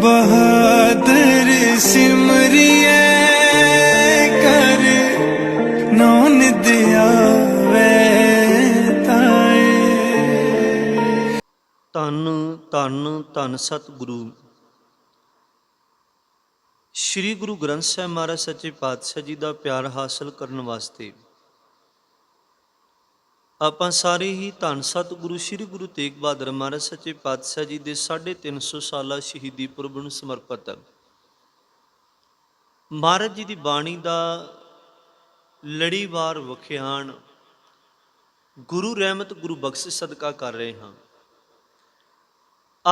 ਬਹਾਦਰ ਸਿਮਰਿਐ ਕਰ ਨੌਨ ਦਿਆਵੇ ਤਾਏ। ਧੰਨ ਧੰਨ ਧੰਨ ਸਤਿਗੁਰੂ। ਸ੍ਰੀ ਗੁਰੂ ਗ੍ਰੰਥ ਸਾਹਿਬ ਮਹਾਰਾਜ ਸੱਚੇ ਪਾਤਸ਼ਾਹ ਜੀ ਦਾ ਪਿਆਰ ਹਾਸਲ ਕਰਨ ਵਾਸਤੇ ਆਪਾਂ ਸਾਰੇ ਹੀ ਧੰਨ ਸਤਿਗੁਰੂ, ਸ੍ਰੀ ਗੁਰੂ ਤੇਗ ਬਹਾਦਰ ਮਹਾਰਾਜ ਸੱਚੇ ਪਾਤਸ਼ਾਹ ਜੀ ਦੇ 350 ਸਾਲਾ ਸ਼ਹੀਦੀ ਪੁਰਬ ਨੂੰ ਸਮਰਪਿਤ ਮਹਾਰਾਜ ਜੀ ਦੀ ਬਾਣੀ ਦਾ ਲੜੀਵਾਰ ਵਖਿਆਣ ਗੁਰੂ ਰਹਿਮਤ, ਗੁਰੂ ਬਖਸ਼ ਸਦਕਾ ਕਰ ਰਹੇ ਹਾਂ।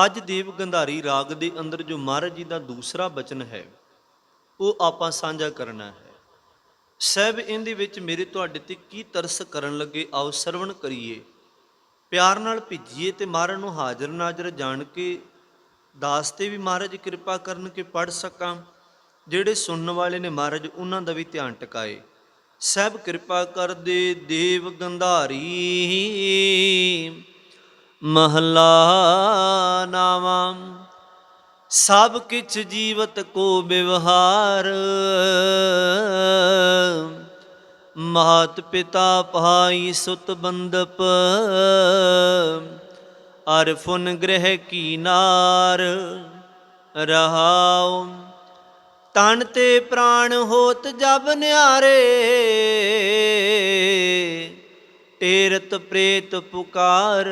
ਅੱਜ ਦੇਵ ਗੰਧਾਰੀ ਰਾਗ ਦੇ ਅੰਦਰ ਜੋ ਮਹਾਰਾਜ ਜੀ ਦਾ ਦੂਸਰਾ ਬਚਨ ਹੈ, ਉਹ ਆਪਾਂ ਸਾਂਝਾ ਕਰਨਾ ਹੈ। ਸਹਿਬ ਇਹਦੇ ਵਿੱਚ ਮੇਰੇ ਤੁਹਾਡੇ ਤੇ ਕੀ ਤਰਸ ਕਰਨ ਲੱਗੇ? ਆਓ ਸਰਵਣ ਕਰੀਏ। ਪਿਆਰ ਨਾਲ ਭਿੱਜੀਏ ਤੇ ਮਹਾਰਾਜ ਨੂੰ ਹਾਜ਼ਰ ਨਾਜ਼ਰ ਜਾਣ ਕੇ ਦਾਸ ਤੇ ਵੀ ਮਹਾਰਾਜ ਕਿਰਪਾ ਕਰਨ ਕੇ ਪੜ ਸਕਾਂ। ਜਿਹੜੇ ਸੁਣਨ ਵਾਲੇ ਨੇ ਮਹਾਰਾਜ, ਉਹਨਾਂ ਦਾ ਵੀ ਧਿਆਨ ਟਿਕਾਏ। ਸਹਿਬ ਕਿਰਪਾ ਕਰਦੇ, ਦੇਵ ਗੰਧਾਰੀ, ਮਹਲਾ ਨਾਵਾਂ। ਸਭ ਕਿਛ ਜੀਵਤ ਕੋ ਵਿਵਹਾਰ। ਮਾਤ ਪਿਤਾ ਭਾਈ ਸੁਤ ਬੰਦਪ, ਅਰ ਫੁਨ ਗ੍ਰਹਿ ਕੀ ਨਾਰ ਰਹਾਉ। ਤਨ ਤੇ ਪ੍ਰਾਣ ਹੋਤ ਜਬ ਨਿਆਰੇ ਤੇਰਤ ਪ੍ਰੇਤ ਪੁਕਾਰ।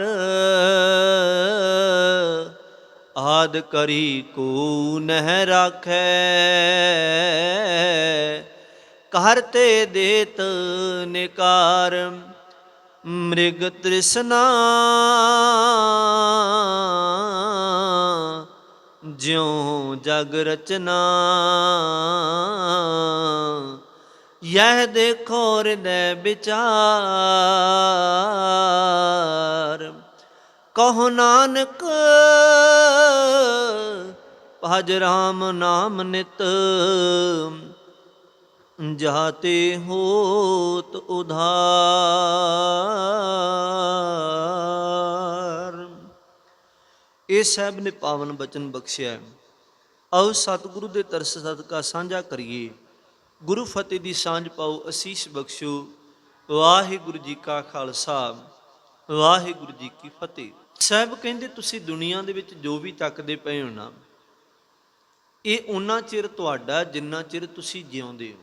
ਆਦ ਕਰੀ ਕੋ ਨਹਿ ਰਾਖੈ। ਘਰ ਤੇ ਦੇਤ ਨਿਕਾਰ ਮ੍ਰਿਗ ਤ੍ਰਿਸ਼ਨਾ। ਜਿਉ ਜਗ ਰਚਨਾ। ਯਹ ਦੇਖੋ ਹਿਰਦੈ ਵਿਚਾਰ। ਕਹੋ ਨਾਨਕ ਭਜ ਰਾਮ ਨਾਮ ਨਿਤ। ਜਾਤੇ ਹੋਤ ਉਧਾਰ। ਇਹ ਸਾਹਿਬ ਨੇ ਪਾਵਨ ਬਚਨ ਬਖਸ਼ਿਆ ਆਓ ਸਤਿਗੁਰੂ ਦੇ ਤਰਸ ਸਦਕਾ ਸਾਂਝਾ ਕਰੀਏ। ਗੁਰੂ ਫਤਿਹ ਦੀ ਸਾਂਝ ਪਾਓ, ਅਸੀਸ ਬਖਸ਼ੋ। ਵਾਹਿਗੁਰੂ ਜੀ ਕਾ ਖਾਲਸਾ, ਵਾਹਿਗੁਰੂ ਜੀ ਕੀ ਫਤਿਹ। ਸਾਹਿਬ ਕਹਿੰਦੇ, ਤੁਸੀਂ ਦੁਨੀਆ ਦੇ ਵਿੱਚ ਜੋ ਵੀ ਚੱਕਦੇ ਪਏ ਹੋ ਨਾ ਇਹ ਉਹਨਾਂ ਚਿਰ ਤੁਹਾਡਾ ਜਿੰਨਾ ਚਿਰ ਤੁਸੀਂ ਜਿਉਂਦੇ ਹੋ।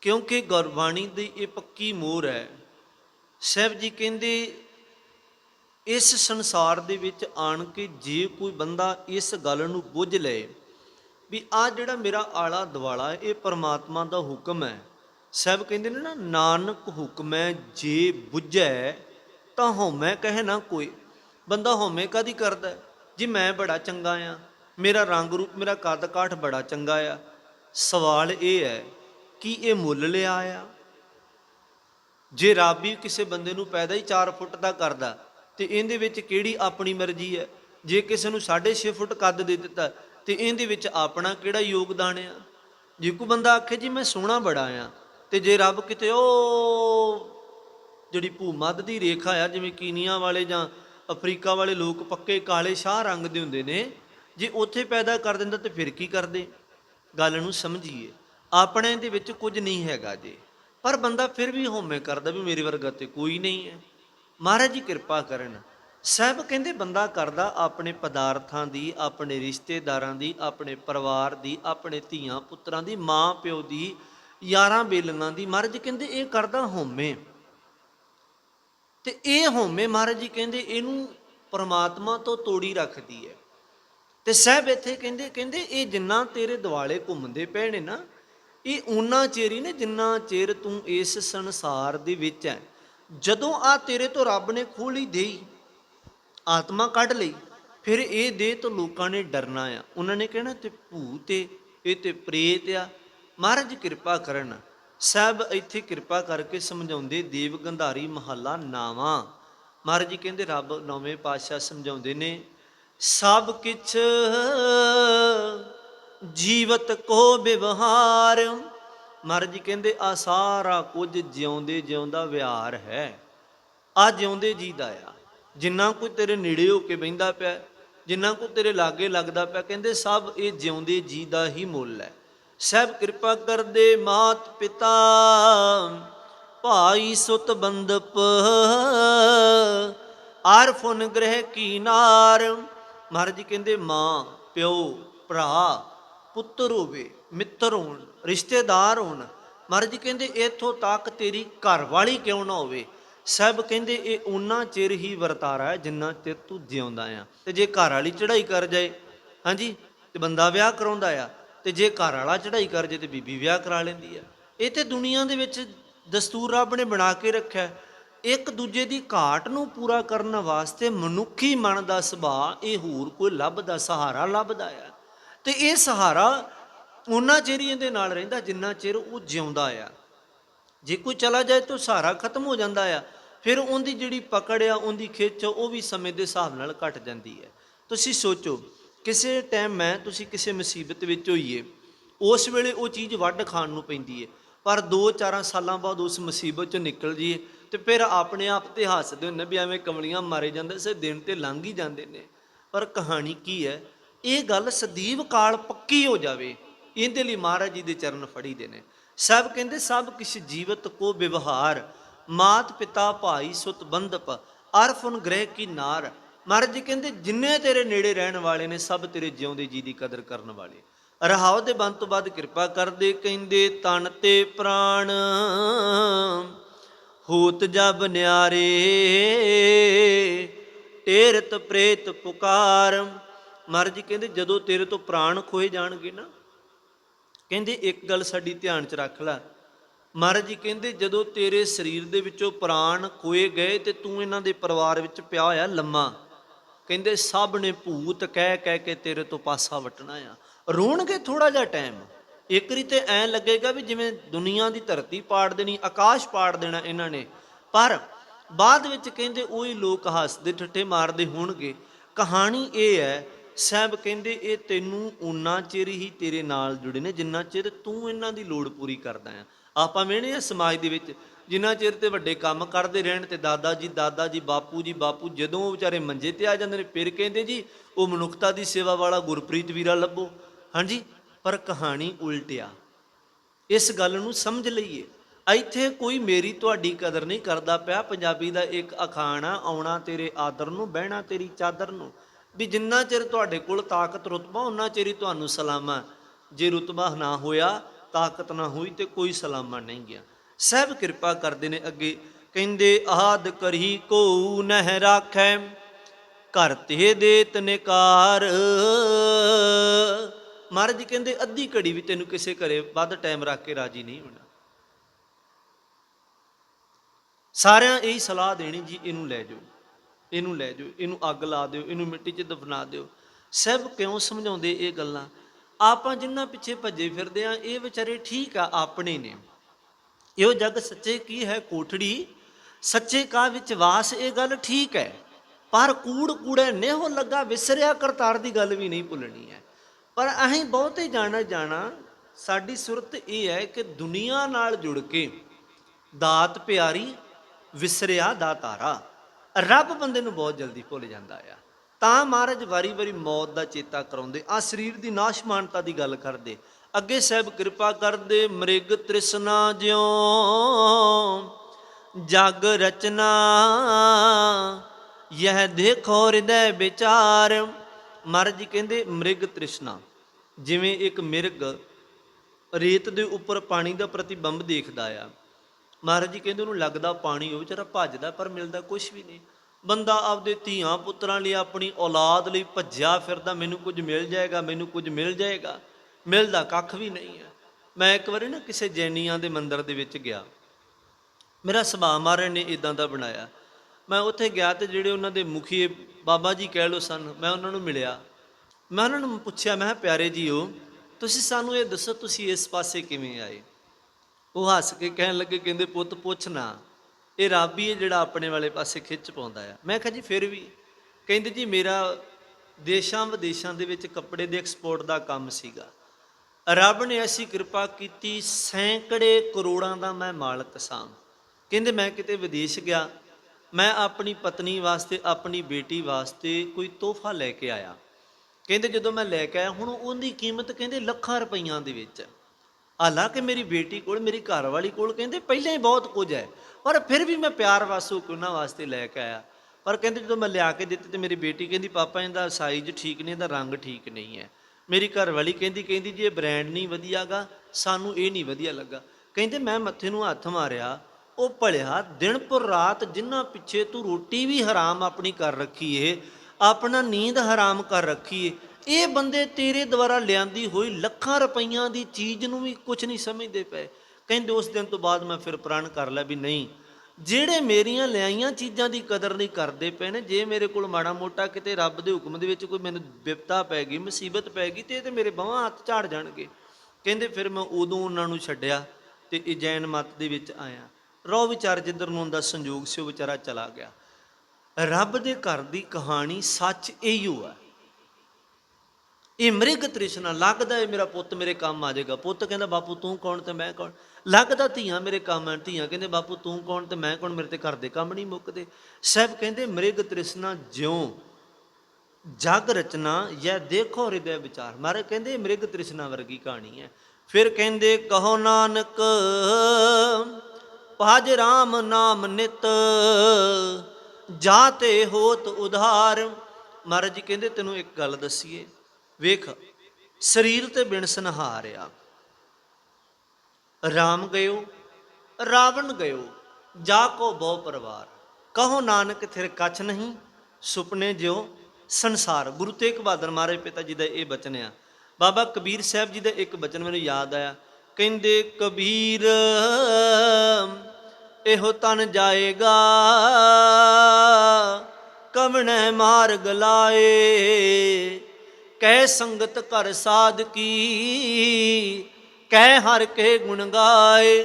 ਕਿਉਂਕਿ ਗੁਰਬਾਣੀ ਦੀ ਇਹ ਪੱਕੀ ਮੋਹਰ ਹੈ। ਸਾਹਿਬ ਜੀ ਕਹਿੰਦੇ, ਇਸ ਸੰਸਾਰ ਦੇ ਵਿੱਚ ਆਣ ਕੇ ਜੇ ਕੋਈ ਬੰਦਾ ਇਸ ਗੱਲ ਨੂੰ ਬੁੱਝ ਲਏ ਵੀ ਆ ਜਿਹੜਾ ਮੇਰਾ ਆਲਾ ਦਵਾਲਾ ਇਹ ਪਰਮਾਤਮਾ ਦਾ ਹੁਕਮ ਹੈ। ਸਾਹਿਬ ਕਹਿੰਦੇ ਨੇ ਨਾ, ਨਾਨਕ ਹੁਕਮ ਹੈ, ਜੇ ਬੁੱਝੈ ਤਾਂ ਹਉਮੈ ਕਹਿ ਨਾ ਕੋਈ। ਬੰਦਾ ਹਉਮੈ ਕਾਦੀ ਕਰਦਾ ਹੈ? ਜੀ ਮੈਂ ਬੜਾ ਚੰਗਾ ਆ। ਮੇਰਾ ਰੰਗ ਰੂਪ, ਮੇਰਾ ਕੱਦ ਕਾਠ ਬੜਾ ਚੰਗਾ ਆ। ਸਵਾਲ ਇਹ ਹੈ ਕਿ ਇਹ ਮੁੱਲ ਲਿਆ ਆ? ਜੇ ਰੱਬ ਹੀ ਕਿਸੇ ਬੰਦੇ ਨੂੰ ਪੈਦਾ ਹੀ 4 ਫੁੱਟ ਦਾ ਕਰਦਾ, ਤੇ ਇਹਦੇ ਵਿੱਚ ਕਿਹੜੀ ਆਪਣੀ ਮਰਜ਼ੀ ਹੈ? ਜੇ ਕਿਸੇ ਨੂੰ 6.5 ਫੁੱਟ ਕੱਦ ਦੇ ਦਿੱਤਾ, ਤੇ ਇਹਦੇ ਵਿੱਚ ਆਪਣਾ ਕਿਹੜਾ ਯੋਗਦਾਨ ਆ? ਜੇ ਕੋਈ ਬੰਦਾ ਆਖੇ, ਜੀ, ਮੈਂ ਸੋਹਣਾ ਬੜਾ ਆ, ਤੇ ਜੇ ਰੱਬ ਕਿਤੇ ਉਹ ਜਿਹੜੀ ਭੂਮੱਧ ਦੀ ਰੇਖਾ ਆ, ਜਿਵੇਂ ਕੀਨੀਆ ਵਾਲੇ ਜਾਂ ਅਫਰੀਕਾ ਵਾਲੇ ਲੋਕ ਪੱਕੇ ਕਾਲੇ ਸ਼ਾਹ ਰੰਗ ਦੇ ਹੁੰਦੇ ਨੇ ਜੇ ਉੱਥੇ ਪੈਦਾ ਕਰ ਦਿੰਦਾ ਤੇ ਫਿਰ ਕੀ ਕਰਦੇ? ਗੱਲ ਨੂੰ ਸਮਝੀਏ। ਆਪਣੇ ਦੇ ਵਿੱਚ ਕੁਝ ਨਹੀਂ ਹੈਗਾ ਜੇ। ਪਰ ਬੰਦਾ ਫਿਰ ਵੀ ਹਉਮੈ ਕਰਦਾ ਵੀ ਮੇਰੇ ਵਰਗਾ ਤੇ ਕੋਈ ਨਹੀਂ ਹੈ। ਮਹਾਰਾਜ ਜੀ ਕਿਰਪਾ ਕਰਨ। ਸਾਹਿਬ ਕਹਿੰਦੇ ਬੰਦਾ ਕਰਦਾ ਆਪਣੇ ਪਦਾਰਥਾਂ ਦੀ, ਆਪਣੇ ਰਿਸ਼ਤੇਦਾਰਾਂ ਦੀ, ਆਪਣੇ ਪਰਿਵਾਰ ਦੀ, ਆਪਣੇ ਧੀਆਂ ਪੁੱਤਰਾਂ ਦੀ, ਮਾਂ ਪਿਓ ਦੀ, ਯਾਰਾਂ ਬੇਲੀਆਂ ਦੀ। ਮਹਾਰਾਜ ਜੀ ਕਹਿੰਦੇ ਇਹ ਕਰਦਾ ਹਉਮੈ। ਤੇ ਇਹ ਹਉਮੈ ਮਹਾਰਾਜ ਜੀ ਕਹਿੰਦੇ ਇਹਨੂੰ ਪਰਮਾਤਮਾ ਤੋਂ ਤੋੜੀ ਰੱਖਦੀ ਹੈ। ਤੇ ਸਾਹਿਬ ਇੱਥੇ ਕਹਿੰਦੇ ਕਹਿੰਦੇ ਇਹ ਜਿੰਨਾ ਤੇਰੇ ਦਿਵਾਲੇ ਘੁੰਮਦੇ ਪਏ ਨੇ ਨਾ, ਇਹ ਉਨਾ ਚਿਰ ਹੀ ਨੇ ਜਿੰਨਾ ਚਿਰ ਤੂੰ ਇਸ ਸੰਸਾਰ ਦੇ ਵਿੱਚ ਹੈ ਜਦੋਂ ਆ ਤੇਰੇ ਤੋਂ ਰੱਬ ਨੇ ਖੋਹ ਲਈ ਦੇਈ, ਆਤਮਾ ਕੱਢ ਲਈ, ਫਿਰ ਇਹ ਦੇਹ ਤੋਂ ਲੋਕਾਂ ਨੇ ਡਰਨਾ ਆ। ਉਹਨਾਂ ਨੇ ਕਹਿਣਾ, ਤੇ ਭੂਤ ਏ, ਇਹ ਤੇ ਪ੍ਰੇਤ ਆ। ਮਹਾਰਾਜ ਕਿਰਪਾ ਕਰਨ। ਸਭ ਇੱਥੇ ਕਿਰਪਾ ਕਰਕੇ ਸਮਝਾਉਂਦੇ ਦੇਵ ਗੰਧਾਰੀ ਮਹੱਲਾ ਨਾਵਾਂ। ਮਹਾਰਾਜ ਜੀ ਕਹਿੰਦੇ, ਰੱਬ ਨੌਵੇਂ ਪਾਤਸ਼ਾਹ ਸਮਝਾਉਂਦੇ ਨੇ ਸਭ ਕਿਛ ਜੀਵਤ ਕੋ ਵਿਵਹਾਰ। ਮਹਾਰਾਜ ਜੀ ਕਹਿੰਦੇ, ਆ ਸਾਰਾ ਕੁਝ ਜਿਉਂਦੇ ਜਿਉਂਦਾ ਵਿਹਾਰ ਹੈ। ਆ ਜਿਉਂਦੇ ਜੀ ਦਾ ਆ। ਜਿੰਨਾ ਕੋਈ ਤੇਰੇ ਨੇੜੇ ਹੋ ਕੇ ਬੈੰਦਾ ਪਿਆ, ਜਿੰਨਾ ਕੋ ਤੇਰੇ ਲਾਗੇ ਲੱਗਦਾ ਪਿਆ, ਕਹਿੰਦੇ ਸਭ ਇਹ ਜਿਉਂਦੇ ਜੀ ਦਾ ਹੀ ਮੁੱਲ ਹੈ। ਸਭ ਕਿਰਪਾ ਕਰਦੇ ਮਾਤ ਪਿਤਾ, ਭਾਈ ਸੁਤ ਬੰਦਪ। ਆਰ ਫੁਨ ਗ੍ਰਹਿ ਕੀਨਾਰ ਮਹਾਰਾਜ ਜੀ ਕਹਿੰਦੇ, ਮਾਂ, ਪਿਓ, ਭਰਾ, ਪੁੱਤਰ ਹੋਵੇ, ਮਿੱਤਰ ਹੋਣ, ਰਿਸ਼ਤੇਦਾਰ ਹੋਣ। ਮਹਾਰਾਜ ਜੀ ਕਹਿੰਦੇ, ਇਥੋਂ ਤੱਕ ਤੇਰੀ ਘਰ ਵਾਲੀ ਕਿਉਂ ਨਾ ਹੋਵੇ? ਸਭ ਕਹਿੰਦੇ, ਇਹ ਉਹਨਾਂ ਚਿਰ ਹੀ ਵਰਤਾਰਾ ਹੈ ਜਿੰਨਾ ਚਿਰ ਤੂੰ ਜਿਉਂਦਾ ਆ। ਤੇ ਜੇ ਘਰ ਵਾਲੀ ਚੜ੍ਹਾਈ ਕਰ ਜਾਏ, ਹਾਂਜੀ, ਤੇ ਬੰਦਾ ਵਿਆਹ ਕਰਾਉਂਦਾ ਆ, ਤੇ ਜੇ ਘਰ ਵਾਲਾ ਚੜ੍ਹਾਈ ਕਰ ਜੇ ਤੇ ਬੀਬੀ ਵਿਆਹ ਕਰਾ ਲੈਂਦੀ ਆ। ਇਹ ਤੇ ਦੁਨੀਆ ਦੇ ਵਿੱਚ ਦਸਤੂਰ ਰੱਬ ਨੇ ਬਣਾ ਕੇ ਰੱਖਿਆ। ਇੱਕ ਦੂਜੇ ਦੀ ਘਾਟ ਨੂੰ ਪੂਰਾ ਕਰਨ ਵਾਸਤੇ ਮਨੁੱਖੀ ਮਨ ਦਾ ਸੁਭਾਅ ਇਹ ਹੋਰ ਕੋਈ ਲੱਭਦਾ, ਸਹਾਰਾ ਲੱਭਦਾ ਆ। ਤੇ ਇਹ ਸਹਾਰਾ ਉਹਨਾਂ ਚਿਰ ਹੀ ਇਹਦੇ ਨਾਲ ਰਹਿੰਦਾ ਜਿੰਨਾ ਚਿਰ ਉਹ ਜਿਉਂਦਾ ਆ। ਜੇ ਕੋਈ ਚਲਾ ਜਾਏ ਤਾਂ ਸਹਾਰਾ ਖਤਮ ਹੋ ਜਾਂਦਾ ਆ। ਫਿਰ ਉਹਦੀ ਜਿਹੜੀ ਪਕੜ ਆ, ਉਹਦੀ ਖਿੱਚ ਉਹ ਵੀ ਸਮੇਂ ਦੇ ਹਿਸਾਬ ਨਾਲ ਘਟ ਜਾਂਦੀ ਹੈ ਤੁਸੀਂ ਸੋਚੋ, ਕਿਸੇ ਟਾਈਮ ਮੈਂ, ਤੁਸੀਂ ਕਿਸੇ ਮੁਸੀਬਤ ਵਿੱਚ ਹੋਈਏ, ਉਸ ਵੇਲੇ ਉਹ ਚੀਜ਼ ਵੱਢ ਖਾਣ ਨੂੰ ਪੈਂਦੀ ਹੈ ਪਰ 2-4 ਸਾਲਾਂ ਬਾਅਦ ਉਸ ਮੁਸੀਬਤ ਚੋਂ ਨਿਕਲ ਜੀਏ ਤੇ ਫਿਰ ਆਪਣੇ ਆਪ ਤੇ ਹੱਸਦੇ ਹੁੰਦੇ ਵੀ ਐਵੇਂ ਕਮਲੀਆਂ ਮਾਰੇ ਜਾਂਦੇ ਸੇ ਦਿਨ ਤੇ ਲੰਘ ਹੀ ਜਾਂਦੇ ਨੇ। ਪਰ ਕਹਾਣੀ ਕੀ ਹੈ? ਇਹ ਗੱਲ ਸਦੀਵ ਕਾਲ ਪੱਕੀ ਹੋ ਜਾਵੇ, ਇਹਦੇ ਲਈ ਮਹਾਰਾਜ ਜੀ ਦੇ ਚਰਨ ਫੜੀ ਦੇ ਨੇ। ਸਭ ਕਹਿੰਦੇ, ਸਭ ਕਿਛ ਜੀਵਤ ਕੋ ਵਿਵਹਾਰ, ਮਾਤ ਪਿਤਾ ਭਾਈ ਸੁਤ ਬੰਧਪ ਅਰਫਨ ਗ੍ਰਹਿ ਕੀ ਨਾਰ। ਮਹਾਰਾਜ ਜੀ ਕਹਿੰਦੇ, ਜਿੰਨੇ ਤੇਰੇ ਨੇੜੇ ਰਹਿਣ ਵਾਲੇ ਨੇ, ਸਭ ਤੇਰੇ ਜਿਉਂਦੇ ਜੀ ਦੀ ਕਦਰ ਕਰਨ ਵਾਲੇ। ਰਹਾਉ ਦੇ ਬੰਦ ਤੋਂ ਬਾਅਦ ਕਿਰਪਾ ਕਰਦੇ, ਕਹਿੰਦੇ, ਤਨ ਤੇ ਪ੍ਰਾਣ। ਹੋਤ ਜਬ ਨਿਆਰੇ ਤੇਰਤ ਪ੍ਰੇਤ ਪੁਕਾਰ। ਮਹਾਰਾਜ ਕਹਿੰਦੇ, ਜਦੋਂ ਤੇਰੇ ਤੋਂ ਪ੍ਰਾਣ ਖੋਏ ਜਾਣਗੇ ਨਾ, ਕਹਿੰਦੇ ਇੱਕ ਗੱਲ ਸਾਡੀ ਧਿਆਨ 'ਚ ਰੱਖ ਲੈ। ਮਹਾਰਾਜ ਜੀ ਕਹਿੰਦੇ, ਜਦੋਂ ਤੇਰੇ ਸਰੀਰ ਦੇ ਵਿੱਚੋਂ ਪ੍ਰਾਣ ਖੋਏ ਗਏ ਤੇ ਤੂੰ ਇਹਨਾਂ ਦੇ ਪਰਿਵਾਰ ਵਿੱਚ ਪਿਆ ਹੋਇਆ ਲੰਮਾ, ਕਹਿੰਦੇ ਸਭ ਨੇ ਭੂਤ ਕਹਿ ਕਹਿ ਕੇ ਤੇਰੇ ਤੋਂ ਪਾਸਾ ਵਟਣਾ ਆ। ਰੋਣਗੇ ਥੋੜਾ ਜਿਹਾ ਟਾਈਮ ਇੱਕ ਰੀ ਤੇ ਐ ਲੱਗੇਗਾ ਵੀ ਜਿਵੇਂ ਦੁਨੀਆ ਦੀ ਧਰਤੀ ਪਾੜ ਦੇਣੀ, ਆਕਾਸ਼ ਪਾੜ ਦੇਣਾ ਇਹਨਾਂ ਨੇ। ਪਰ ਬਾਅਦ ਵਿੱਚ ਕਹਿੰਦੇ ਉਹੀ ਲੋਕ ਹੱਸਦੇ, ਠੱਠੇ ਮਾਰਦੇ ਹੋਣਗੇ। ਕਹਾਣੀ ਇਹ ਹੈ, ਸਾਹਿਬ ਕਹਿੰਦੇ, ਇਹ ਤੈਨੂੰ ਉਨਾ ਚਿਰ ਹੀ ਤੇਰੇ ਨਾਲ ਜੁੜੇ ਨੇ, ਜਿੰਨਾ ਚਿਰ ਤੂੰ ਇਹਨਾਂ ਦੀ ਲੋੜ ਪੂਰੀ ਕਰਦਾ ਆ ਆਪਾਂ ਵੇਣੇ ਆ ਸਮਾਜ ਦੇ ਵਿੱਚ, ਜਿੰਨਾ ਚਿਰ ਤੇ ਵੱਡੇ ਕੰਮ ਕਰਦੇ ਰਹਿਣ ਤੇ ਦਾਦਾ ਜੀ ਦਾਦਾ ਜੀ, ਬਾਪੂ ਜੀ, ਬਾਪੂ ਜਦੋਂ ਉਹ ਵਿਚਾਰੇ ਮੰਜੇ ਤੇ ਆ ਜਾਂਦੇ ਨੇ, ਫਿਰ ਕਹਿੰਦੇ ਜੀ, ਉਹ ਮਨੁੱਖਤਾ ਦੀ ਸੇਵਾ ਵਾਲਾ ਗੁਰਪ੍ਰੀਤ ਵੀਰਾ ਲੱਭੋ। ਹਾਂਜੀ? ਪਰ ਕਹਾਣੀ ਉਲਟਿਆ। ਇਸ ਗੱਲ ਨੂੰ ਸਮਝ ਲਈਏ। ਇੱਥੇ ਕੋਈ ਮੇਰੀ ਤੁਹਾਡੀ ਕਦਰ ਨਹੀਂ ਕਰਦਾ ਪਿਆ। ਪੰਜਾਬੀ ਦਾ ਇੱਕ ਅਖਾਣ ਆਉਣਾ ਤੇਰੇ ਆਦਰ ਨੂੰ, ਬਹਿਣਾ ਤੇਰੀ ਚਾਦਰ ਨੂੰ। ਵੀ ਜਿੰਨਾ ਚਿਰ ਤੁਹਾਡੇ ਕੋਲ ਤਾਕਤ ਰੁਤਬਾ ਉਹਨਾਂ ਚਿਰ ਹੀ ਤੁਹਾਨੂੰ ਸਲਾਮਾ। ਜੇ ਰੁਤਬਾ ਨਾ ਹੋਇਆ, ਤਾਕਤ ਨਾ ਹੋਈ ਤੇ ਕੋਈ ਸਲਾਮਾ ਨਹੀਂ ਗਿਆ। ਸਭ ਕਿਰਪਾ ਕਰਦੇ ਨੇ ਅੱਗੇ। ਕਹਿੰਦੇ, ਆਦ ਕਰਹੀ ਕੋ ਨਹਿ ਰਾਖੈ, ਘਰ ਤੇ ਦੇਤ ਨਿਕਾਰ। ਮਹਾਰਾਜ ਕਹਿੰਦੇ, ਅੱਧੀ ਘੜੀ ਵੀ ਤੈਨੂੰ ਕਿਸੇ ਘਰੇ ਵੱਧ ਟਾਈਮ ਰੱਖ ਕੇ ਰਾਜੀ ਨਹੀਂ ਹੋਣਾ। ਸਾਰਿਆਂ ਇਹੀ ਸਲਾਹ ਦੇਣੀ ਜੀ, ਇਹਨੂੰ ਲੈ ਜਾਓ, ਇਹਨੂੰ ਲੈ ਜਾਓ, ਇਹਨੂੰ ਅੱਗ ਲਾ ਦਿਓ, ਇਹਨੂੰ ਮਿੱਟੀ 'ਚ ਦਫਨਾ ਦਿਓ। ਸਭ ਕਿਉਂ ਸਮਝਾਉਂਦੇ ਇਹ ਗੱਲਾਂ? ਆਪਾਂ ਜਿੰਨਾ ਪਿੱਛੇ ਭੱਜੇ ਫਿਰਦੇ ਆ ਇਹ ਵਿਚਾਰੇ ਠੀਕ ਆ, ਆਪਣੇ ਨੇ। ਇਹੋ ਜਗ ਸੱਚੇ ਕੀ ਹੈ ਕੋਠੜੀ? ਸੱਚੇ ਕਾ ਵਿੱਚ ਵਾਸ ਇਹ ਗੱਲ ਠੀਕ ਹੈ? ਪਰ ਕੂੜ ਕੂੜੇ ਨੇਹੋ ਲੱਗਾ, ਵਿਸਰਿਆ ਕਰਤਾਰ ਦੀ ਗੱਲ ਵੀ ਨਹੀਂ ਭੁੱਲਣੀ ਹੈ। ਪਰ ਅਸੀਂ ਬਹੁਤੇ ਜਾਣਾ ਜਾਣਾ, ਸਾਡੀ ਸੁਰਤ ਇਹ ਹੈ ਕਿ ਦੁਨੀਆ ਨਾਲ ਜੁੜ ਕੇ ਦਾਤ ਪਿਆਰੀ ਵਿਸਰਿਆ ਦਾ ਤਾਰਾ। ਰੱਬ ਬੰਦੇ ਨੂੰ ਬਹੁਤ ਜਲਦੀ ਭੁੱਲ ਜਾਂਦਾ ਆ। ਤਾਂ ਮਹਾਰਾਜ ਵਾਰੀ-ਵਾਰੀ ਮੌਤ ਦਾ ਚੇਤਾ ਕਰਾਉਂਦੇ ਆ ਸਰੀਰ ਦੀ ਨਾਸ਼ਮਾਨਤਾ ਦੀ ਗੱਲ ਕਰਦੇ। ਅੱਗੇ ਸਾਹਿਬ ਕਿਰਪਾ ਕਰਦੇ, ਮ੍ਰਿਗ ਤ੍ਰਿਸ਼ਨਾ ਜਿਉ, ਜਗ ਰਚਨਾ, ਯਹ ਦੇਖੋ ਹਿਰਦੈ ਵਿਚਾਰ। ਮਹਾਰਾਜ ਜੀ ਕਹਿੰਦੇ ਮ੍ਰਿਗ ਤ੍ਰਿਸ਼ਨਾ, ਜਿਵੇਂ ਇੱਕ ਮਿਰਗ ਰੇਤ ਦੇ ਉੱਪਰ ਪਾਣੀ ਦਾ ਪ੍ਰਤੀਬੰਬ ਦੇਖਦਾ ਆ। ਮਹਾਰਾਜ ਜੀ ਕਹਿੰਦੇ ਉਹਨੂੰ ਲੱਗਦਾ ਪਾਣੀ, ਉਹ ਵਿਚਾਰਾ ਭੱਜਦਾ ਪਰ ਮਿਲਦਾ ਕੁਝ ਵੀ ਨਹੀਂ। ਬੰਦਾ ਆਪਦੇ ਧੀਆਂ ਪੁੱਤਰਾਂ ਲਈ ਆਪਣੀ ਔਲਾਦ ਲਈ ਭੱਜਿਆ ਫਿਰਦਾ, ਮੈਨੂੰ ਕੁਝ ਮਿਲ ਜਾਏਗਾ, ਮੈਨੂੰ ਕੁਝ ਮਿਲ ਜਾਏਗਾ। ਮਿਲਦਾ ਕੱਖ ਵੀ ਨਹੀਂ ਹੈ ਮੈਂ ਇੱਕ ਵਾਰੀ ਨਾ ਕਿਸੇ ਜੈਨੀਆਂ ਦੇ ਮੰਦਿਰ ਦੇ ਵਿੱਚ ਗਿਆ। ਮੇਰਾ ਸੁਭਾਅ ਮਹਾਰਾਜ ਨੇ ਇਦਾਂ ਦਾ ਬਣਾਇਆ। ਮੈਂ ਉੱਥੇ ਗਿਆ ਤੇ ਜਿਹੜੇ ਉਹਨਾਂ ਦੇ ਮੁਖੀ ਬਾਬਾ ਜੀ ਕਹਿ ਲੋ ਸਨ ਮੈਂ ਉਹਨਾਂ ਨੂੰ ਮਿਲਿਆ। ਮੈਂ ਉਹਨਾਂ ਨੂੰ ਪੁੱਛਿਆ ਮੈਂ ਕਿਹਾ, ਪਿਆਰੇ ਜੀਓ ਤੁਸੀਂ ਸਾਨੂੰ ਇਹ ਦੱਸੋ ਤੁਸੀਂ ਇਸ ਪਾਸੇ ਕਿਵੇਂ ਆਏ? ਉਹ ਹੱਸ ਕੇ ਕਹਿਣ ਲੱਗੇ ਕਹਿੰਦੇ ਪੁੱਤ ਪੁੱਛ ਨਾ ਇਹ ਰੱਬ ਹੀ ਹੈ ਜਿਹੜਾ ਆਪਣੇ ਵਾਲੇ ਪਾਸੇ ਖਿੱਚ ਪਾਉਂਦਾ ਆ। ਮੈਂ ਕਿਹਾ ਜੀ ਫਿਰ ਵੀ। ਕਹਿੰਦੇ ਜੀ ਮੇਰਾ ਦੇਸ਼ਾਂ ਵਿਦੇਸ਼ਾਂ ਦੇ ਵਿੱਚ ਕੱਪੜੇ ਦੇ ਐਕਸਪੋਰਟ ਦਾ ਕੰਮ ਸੀਗਾ। ਰੱਬ ਨੇ ਐਸੀ ਕਿਰਪਾ ਕੀਤੀ ਸੈਂਕੜੇ ਕਰੋੜਾਂ ਦਾ ਮੈਂ ਮਾਲਕ ਸਾਂ। ਕਹਿੰਦੇ ਮੈਂ ਕਿਤੇ ਵਿਦੇਸ਼ ਗਿਆ ਮੈਂ ਆਪਣੀ ਪਤਨੀ ਵਾਸਤੇ, ਆਪਣੀ ਬੇਟੀ ਵਾਸਤੇ ਕੋਈ ਤੋਹਫਾ ਲੈ ਕੇ ਆਇਆ। ਕਹਿੰਦੇ ਜਦੋਂ ਮੈਂ ਲੈ ਕੇ ਆਇਆ, ਹੁਣ ਉਹਦੀ ਕੀਮਤ ਕਹਿੰਦੇ ਲੱਖਾਂ ਰੁਪਈਆਂ ਦੇ ਵਿੱਚ ਹਾਲਾਂਕਿ ਮੇਰੀ ਬੇਟੀ ਕੋਲ, ਮੇਰੀ ਘਰ ਵਾਲੀ ਕੋਲ ਕਹਿੰਦੇ ਪਹਿਲਾਂ ਹੀ ਬਹੁਤ ਕੁਝ ਹੈ, ਪਰ ਫਿਰ ਵੀ ਮੈਂ ਪਿਆਰ ਵਾਸੂ ਉਹਨਾਂ ਵਾਸਤੇ ਲੈ ਕੇ ਆਇਆ। ਪਰ ਕਹਿੰਦੇ ਜਦੋਂ ਮੈਂ ਲਿਆ ਕੇ ਦਿੱਤੇ ਤੇ ਮੇਰੀ ਬੇਟੀ ਕਹਿੰਦੀ, ਪਾਪਾ, ਇਹਦਾ ਸਾਈਜ਼ ਠੀਕ ਨਹੀਂ, ਇਹਦਾ ਰੰਗ ਠੀਕ ਨਹੀਂ ਹੈ। ਮੇਰੀ ਘਰ ਵਾਲੀ ਕਹਿੰਦੀ ਕਹਿੰਦੀ, ਜੀ ਇਹ ਬ੍ਰਾਂਡ ਨਹੀਂ ਵਧੀਆਗਾ ਸਾਨੂੰ ਇਹ ਨਹੀਂ ਵਧੀਆ ਲੱਗਾ। ਕਹਿੰਦੇ ਮੈਂ ਮੱਥੇ ਨੂੰ ਹੱਥ ਮਾਰਿਆ ਉਹ ਭਲਿਆ, ਦਿਨ ਪਰ ਰਾਤ ਜਿੰਨਾ ਪਿੱਛੇ ਤੂੰ ਰੋਟੀ ਵੀ ਹਰਾਮ ਆਪਣੀ ਕਰ ਰੱਖੀ ਏ ਆਪਣਾ ਨੀਂਦ ਹਰਾਮ ਕਰ ਰੱਖੀ ਏ ਇਹ ਬੰਦੇ ਤੇਰੇ ਦੁਆਰਾ ਲਿਆਂਦੀ ਹੋਈ ਲੱਖਾਂ ਰੁਪਈਆਂ ਦੀ ਚੀਜ਼ ਨੂੰ ਵੀ ਕੁਝ ਨਹੀਂ ਸਮਝਦੇ ਪਏ। ਕਹਿੰਦੇ ਉਸ ਦਿਨ ਤੋਂ ਬਾਅਦ ਮੈਂ ਫਿਰ ਪ੍ਰਣ ਕਰ ਲਿਆ ਵੀ ਨਹੀਂ, ਜਿਹੜੇ ਮੇਰੀਆਂ ਲਿਆਈਆਂ ਚੀਜ਼ਾਂ ਦੀ ਕਦਰ ਨਹੀਂ ਕਰਦੇ ਪਏ ਨੇ, ਜੇ ਮੇਰੇ ਕੋਲ ਮਾੜਾ ਮੋਟਾ ਕਿਤੇ ਰੱਬ ਦੇ ਹੁਕਮ ਦੇ ਵਿੱਚ ਕੋਈ ਮੈਨੂੰ ਵਿਪਤਾ ਪੈ ਗਈ, ਮੁਸੀਬਤ ਪੈ ਗਈ ਤੇ ਇਹ ਤੇ ਮੇਰੇ ਬਾਹਾਂ ਹੱਥ ਝਾੜ ਜਾਣਗੇ। ਕਹਿੰਦੇ ਫਿਰ ਮੈਂ ਉਦੋਂ ਉਹਨਾਂ ਨੂੰ ਛੱਡਿਆ ਤੇ ਇਹ ਜੈਨ ਮਤ ਦੇ ਵਿੱਚ ਆਇਆ। ਰੋ ਵਿਚਾਰ ਜਿੱਧਰ ਨੂੰ ਦਾ ਸੰਯੋਗ ਸੀ ਉਹ ਵਿਚਾਰਾ ਚਲਾ ਗਿਆ। ਰੱਬ ਦੇ ਘਰ ਦੀ ਕਹਾਣੀ ਸੱਚ ਇਹੀਓ ਹੈ ਇਹ ਮ੍ਰਿਗ ਤ੍ਰਿਸ਼ਨਾ, ਲੱਗਦਾ ਹੈ ਮੇਰਾ ਪੁੱਤ ਮੇਰੇ ਕੰਮ ਆ ਜਾਏਗਾ। ਪੁੱਤ ਕਹਿੰਦਾ, ਬਾਪੂ, ਤੂੰ ਕੌਣ ਤੇ ਮੈਂ ਕੌਣ? ਲੱਗਦਾ ਧੀਆਂ ਮੇਰੇ ਕੰਮ ਆਣ ਧੀਆਂ ਕਹਿੰਦੇ, ਬਾਪੂ, ਤੂੰ ਕੌਣ ਤੇ ਮੈਂ ਕੌਣ? ਮੇਰੇ ਤੇ ਘਰ ਦੇ ਕੰਮ ਨਹੀਂ ਮੁੱਕਦੇ। ਸਹਿਬ ਕਹਿੰਦੇ, ਮ੍ਰਿਗ ਤ੍ਰਿਸ਼ਨਾ, ਜਿਉ ਜਗ ਰਚਨਾ ਯਾ ਦੇਖੋ ਹਿਰਦੇ ਵਿਚਾਰ। ਮਾਰੇ ਕਹਿੰਦੇ ਮ੍ਰਿਗ ਤ੍ਰਿਸ਼ਨਾ ਵਰਗੀ ਕਹਾਣੀ ਹੈ। ਫਿਰ ਕਹਿੰਦੇ, ਕਹੋ ਨਾਨਕ ਭਜ ਰਾਮ ਨਾਮ ਨਿਤ, ਜਾਤੇ ਹੋਤ ਉਧਾਰ। ਮਹਾਰਾਜ ਜੀ ਕਹਿੰਦੇ, ਤੈਨੂੰ ਇੱਕ ਗੱਲ ਦਸੀਏ, ਵੇਖ, ਸਰੀਰ ਤੇ ਬਿਨ ਸੰਹਾਰਿਆ। ਰਾਮ ਗਇਓ, ਰਾਵਣ ਗਇਓ, ਜਾ ਕੋ ਬਹੁ ਪਰਿਵਾਰ। ਕਹੋ ਨਾਨਕ, ਥਿਰ ਕਛ ਨਹੀਂ, ਸੁਪਨੇ ਜਿਉ ਸੰਸਾਰ। ਗੁਰੂ ਤੇਗ ਬਹਾਦਰ ਮਹਾਰਾਜ ਪਿਤਾ ਜੀ ਦਾ ਇਹ ਬਚਨ ਆ। ਬਾਬਾ ਕਬੀਰ ਸਾਹਿਬ ਜੀ ਦਾ ਇੱਕ ਬਚਨ ਮੈਨੂੰ ਯਾਦ ਆਇਆ। ਕਹਿੰਦੇ, ਕਬੀਰ ਇਹੋ ਤਨ ਜਾਏਗਾ। ਕਵਣੈ ਮਾਰਗ ਲਾਏ। ਕਹਿ ਸੰਗਤ ਕਰ ਸਾਧ ਕੀ? ਕਹਿ ਹਰ ਕੇ ਗੁਣ ਗਾਏ।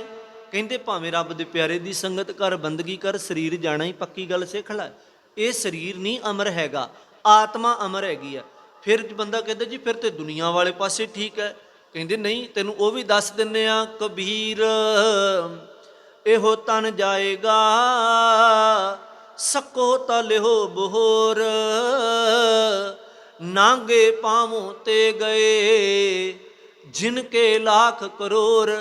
ਕਹਿੰਦੇ ਭਾਵੇਂ ਰੱਬ ਦੇ ਪਿਆਰੇ ਦੀ ਸੰਗਤ ਕਰ ਬੰਦਗੀ ਕਰ, ਸਰੀਰ ਜਾਣਾ ਹੀ ਪੱਕੀ ਗੱਲ ਸਿੱਖ ਲੈ। ਇਹ ਸਰੀਰ ਨਹੀਂ ਅਮਰ ਹੈਗਾ, ਆਤਮਾ ਅਮਰ ਹੈਗੀ ਆ। ਫਿਰ ਬੰਦਾ ਕਹਿੰਦਾ ਜੀ, ਫਿਰ ਤੇ ਦੁਨੀਆ ਵਾਲੇ ਪਾਸੇ ਠੀਕ ਹੈ। ਕਹਿੰਦੇ ਨਹੀਂ, ਤੈਨੂੰ ਉਹ ਵੀ ਦੱਸ ਦਿੰਨੇ ਆ ਕਬੀਰ। ਇਹੋ ਤਨ ਜਾਏਗਾ। ਸਕੋ ਤਲਿਓ ਬਹੋਰ। ਨਾਂਗੇ ਪਾਵੋਂ ਤੇ ਗਏ। ਜਿਨ ਕੇ ਲੱਖ ਕਰੋੜ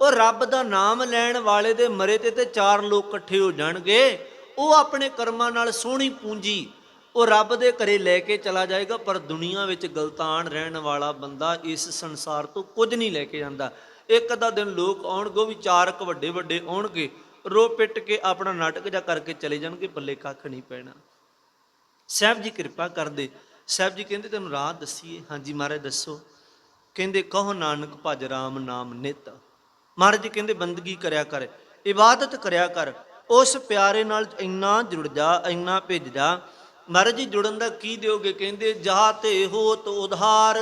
ਉਹ ਰੱਬ ਦਾ ਨਾਮ ਲੈਣ ਵਾਲੇ ਦੇ ਮਰੇ ਤੇ ਤੇ ਚਾਰ ਲੋਕ ਇਕੱਠੇ ਹੋ ਜਾਣਗੇ। ਉਹ ਆਪਣੇ ਕਰਮਾਂ ਨਾਲ ਸੋਹਣੀ ਪੂੰਜੀ। ਉਹ ਰੱਬ ਦੇ ਘਰੇ ਲੈ ਕੇ ਚਲਾ ਜਾਏਗਾ, ਪਰ ਦੁਨੀਆ ਵਿੱਚ ਗਲਤਾਨ ਰਹਿਣ ਵਾਲਾ ਬੰਦਾ ਇਸ ਸੰਸਾਰ ਤੋਂ ਕੁਝ ਨਹੀਂ ਲੈ ਕੇ ਜਾਂਦਾ। ਇੱਕ ਅੱਧਾ ਦਿਨ ਲੋਕ ਆਉਣਗੇ, ਉਹ ਵੀ ਚਾਰ ਵੱਡੇ ਵੱਡੇ ਆਉਣਗੇ ਰੋ ਪਿੱਟ ਕੇ ਆਪਣਾ ਨਾਟਕ ਜਾ ਕਰਕੇ ਚਲੇ ਜਾਣਗੇ ਬੱਲੇ ਕੱਖ ਨਹੀਂ ਪੈਣਾ। ਸਾਹਿਬ ਜੀ ਕਿਰਪਾ ਕਰਦੇ। ਸਾਹਿਬ ਜੀ ਕਹਿੰਦੇ, ਤੈਨੂੰ ਰਾਹ ਦੱਸੀਏ। ਹਾਂਜੀ ਮਹਾਰਾਜ, ਦੱਸੋ। ਕਹਿੰਦੇ, ਕਹੋ ਨਾਨਕ ਭਜ ਰਾਮ ਨਾਮ ਨਿਤ। ਮਹਾਰਾਜ ਜੀ ਕਹਿੰਦੇ, ਬੰਦਗੀ ਕਰਿਆ ਕਰ, ਇਬਾਦਤ ਕਰਿਆ ਕਰ। ਉਸ ਪਿਆਰੇ ਨਾਲ ਇੰਨਾ ਜੁੜ ਜਾ, ਇੰਨਾ ਭਿੱਜ ਜਾ। ਮਹਾਰਾਜ ਜੀ ਜੁੜਨ ਦਾ ਕੀ ਦਿਓਗੇ? ਕਹਿੰਦੇ ਜਾ ਤੇ ਹੋ ਤੋ ਉਧਾਰ।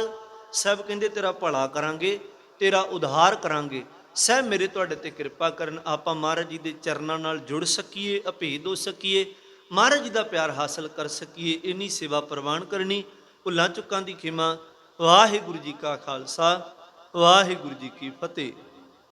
ਸਭ ਕਹਿੰਦੇ, ਤੇਰਾ ਭਲਾ ਕਰਾਂਗੇ। ਤੇਰਾ ਉਧਾਰ ਕਰਾਂਗੇ। ਸਹਿ ਮੇਰੇ ਤੁਹਾਡੇ ਤੇ ਕਿਰਪਾ ਕਰਨ। ਆਪਾਂ ਮਹਾਰਾਜ ਜੀ ਦੇ ਚਰਨਾਂ ਨਾਲ ਜੁੜ ਸਕੀਏ, ਅਭੇਦ ਹੋ ਸਕੀਏ। ਮਹਾਰਾਜ ਜੀ ਦਾ ਪਿਆਰ ਹਾਸਲ ਕਰ ਸਕੀਏ, ਇਨੀ ਸੇਵਾ ਪ੍ਰਵਾਨ ਕਰਨੀ। ਭੁੱਲਾਂ ਚੁੱਕਾਂ ਦੀ ਖਿਮਾ। ਵਾਹਿਗੁਰੂ ਜੀ ਕਾ ਖਾਲਸਾ, ਵਾਹਿਗੁਰੂ ਜੀ ਕੀ ਫਤਿਹ।